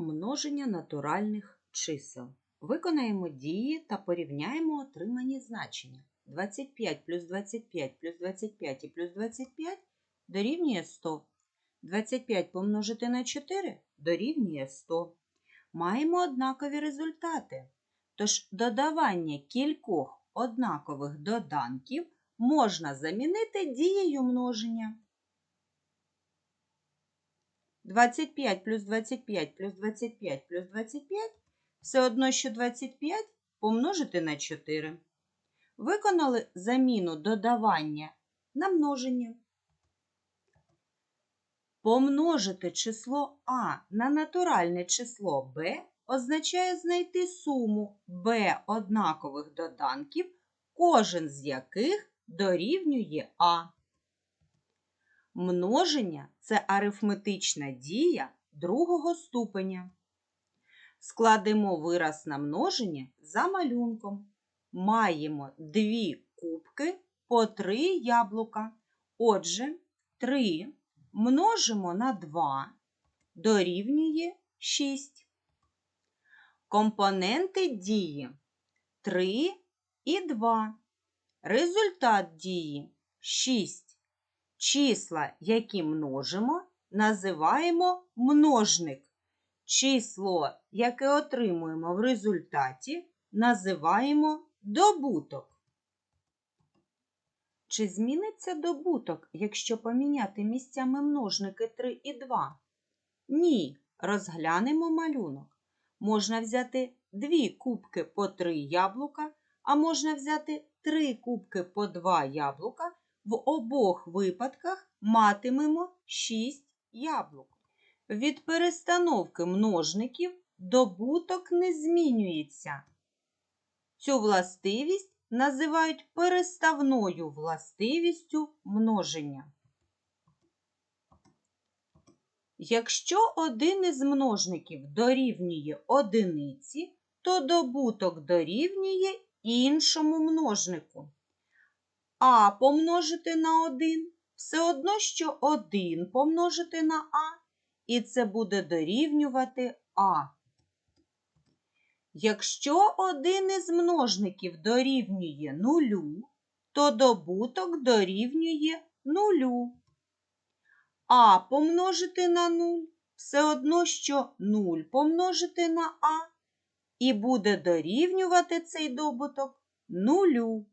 Множення натуральних чисел. Виконаємо дії та порівняємо отримані значення. 25 плюс 25 плюс 25 і плюс 25 дорівнює 100. 25 помножити на 4 дорівнює 100. Маємо однакові результати. Тож додавання кількох однакових доданків можна замінити дією множення. 25 плюс 25 плюс 25 плюс 25 все одно, що 25 помножити на 4. Виконали заміну додавання на множення. Помножити число А на натуральне число Б означає знайти суму Б однакових доданків, кожен з яких дорівнює А. Множення це арифметична дія другого ступеня. Складемо вираз на множення за малюнком. Маємо дві кубки по три яблука. Отже, 3 множимо на 2 дорівнює 6. Компоненти дії 3 і 2. Результат дії 6. Числа, які множимо, називаємо множник. Число, яке отримуємо в результаті, називаємо добуток. Чи зміниться добуток, якщо поміняти місцями множники 3 і 2? Ні, розглянемо малюнок. Можна взяти дві кубки по 3 яблука, а можна взяти 3 кубки по 2 яблука. В обох випадках матимемо 6 яблук. Від перестановки множників добуток не змінюється. Цю властивість називають переставною властивістю множення. Якщо один із множників дорівнює одиниці, то добуток дорівнює іншому множнику. А помножити на 1 все одно, що 1 помножити на А, і це буде дорівнювати А. Якщо один із множників дорівнює нулю, то добуток дорівнює нулю. А помножити на 0 все одно, що 0 помножити на А, і буде дорівнювати цей добуток нулю.